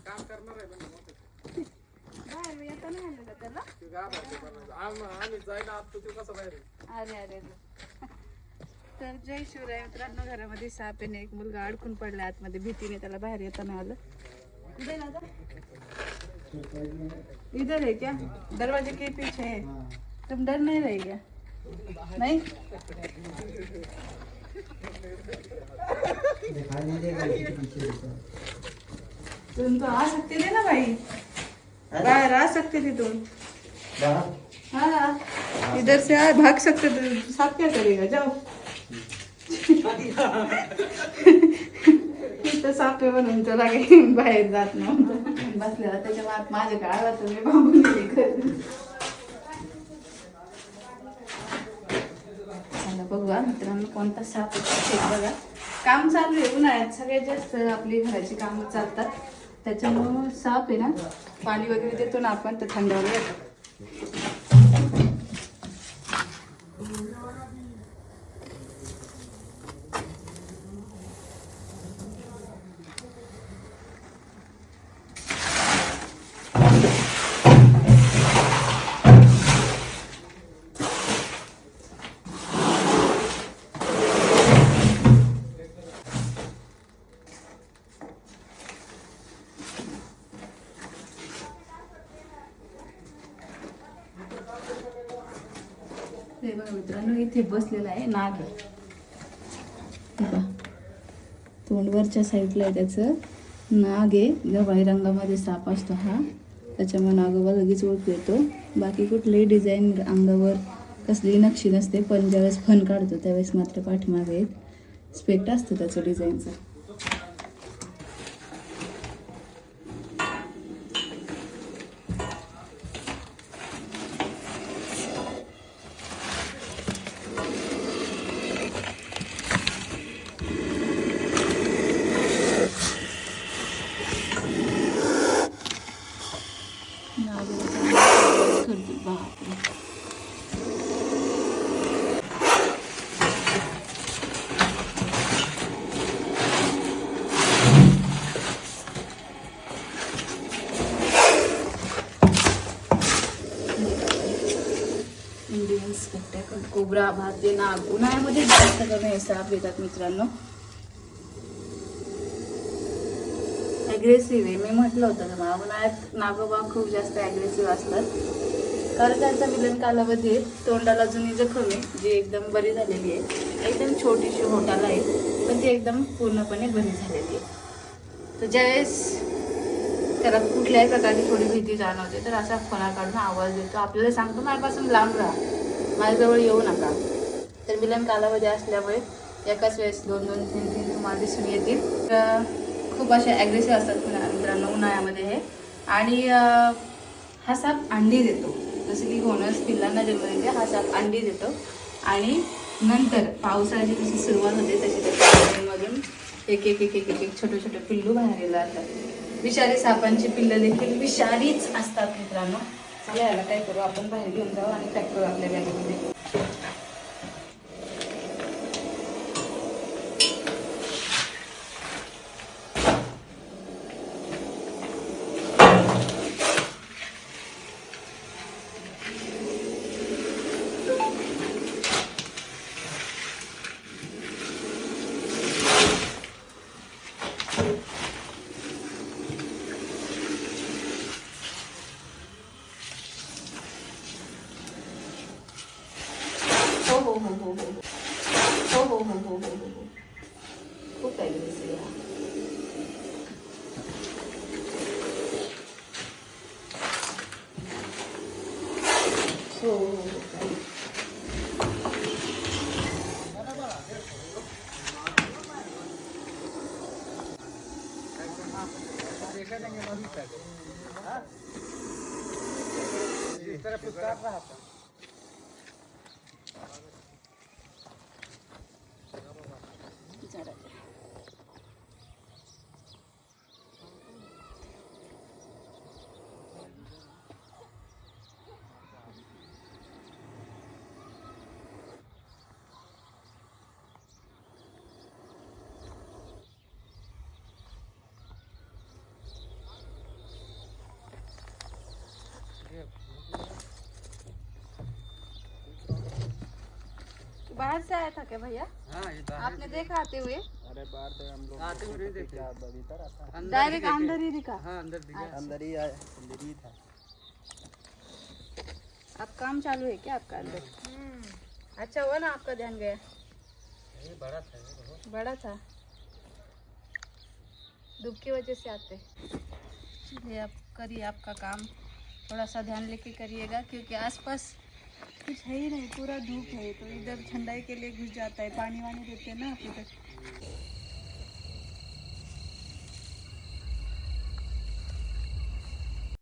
काम बाहेर नाही त्याला? तू अरे अरे तर जय शिवराय मित्रांनो घरामध्ये सापेने एक मुलगा अडकून पडला आतमध्ये. भीतीने त्याला बाहेर येताना आलं. इधर इधर है क्या? दरवाजे के पीछे है. तुम डर नहीं रहे नहीं? तुम तो आ सकते थे ना भाई बाहर आ सकते थे तुम हाँ. इधर से आ भाग सकते थे साफ क्या करेगा जाओ. इथं साप म्हणून काही बाहेर जात नव्हतं. बसलेला त्याच्या माझ्या काळाला मी बांबून झालं. बघा मित्रांनो कोणता साप आहे बघा. काम चालू आहे उन्हाळ्यात. सगळ्यात जास्त आपली घराची कामं चालतात. त्याच्यामुळं साप आहे ना पाणी वगैरे देतो ना आपण तर थंडावलं येतो. हे बघा मित्रांनो इथे बसलेला आहे नाग. आहे. तोंड वरच्या साईडला आहे त्याचं. नाग आहे गव्हाळी रंगामध्ये साप असतो हा. त्याच्यामुळे नागोबा लगेच ओळखू येतो. बाकी कुठलीही डिझाईन अंगावर कसलीही नक्षी नसते पण ज्यावेळेस फन काढतो त्यावेळेस मात्र पाठीमागे एक स्पेक्ट असतं त्याचं डिझाईनचं इंडियन स्पेक्टॅकल कोबरा भाते नाग उन्हाळ्यामध्ये जास्त करून हे साप येतात मित्रांनो. ॲग्रेसिव्ह आहे. मी म्हटलं होतं तुम्हाला उन्हाळ्यात नागोबा खूप जास्त ॲग्रेसिव्ह असतात. कारण त्यांचा मिलन कालावधी आहे तोंडाला जुनी जखम आहे जी एकदम बरी झालेली आहे. एकदम छोटीशी होटाला आहे पण ती एकदम पूर्णपणे बरी झालेली आहे. तर ज्यावेळेस त्याला कुठल्याही प्रकारची थोडी भीती जाणवते तर असा फणा काढून आवाज देतो. आपल्याला सांगतो माझ्यापासून लांब राहा. माझ्याजवळ येऊ नका. तर मिलन कालावधी असल्यामुळे एकाच वेळेस दोन दोन तीन तीन तुम्हाला दिसून येतील. तर खूप असे ॲग्रेसिव्ह असतात मित्रांनो उन्हाळ्यामध्ये हे. आणि हा साप अंडी देतो. जसं की घोणस पिल्लांना जन्म देते हा साप अंडी देतो. आणि नंतर पावसाळ्याची जशी सुरुवात होते तशी त्याच्या अंड्यांमधून एक एक एक एक एक छोटे छोटे पिल्लू बाहेर येला असतात विषारी सापांची पिल्लं देखील विषारीच असतात मित्रांनो. चला याला काय करू? आपण बाहेर घेऊन जाऊ आणि पॅक करू आपल्या बॅगेमध्ये. 好好，好好，好好。बाहर से आया था क्या भैया? हाँ आपने देखा आते हुए? अरे बाहर से हम लोग आते हुए देखते डायरेक्ट अंदर ही दिखा। हाँ अंदर दिखा। अंदर ही आया अंदर ही था। अब काम चालू है क्या आपका अंदर? अच्छा हुआ ना आपका ध्यान गया। बड़ा था ये बड़ा था। धूप की वजह से आते। चलिए आप करिए आपका काम। थोड़ा सा ध्यान लेके करिएगा क्योंकि आसपास कुछ है ही नहीं पूरा धूप है तो इधर ठंडाई के लिए घुस जाता है पानी वानी देते हैं ना आप इधर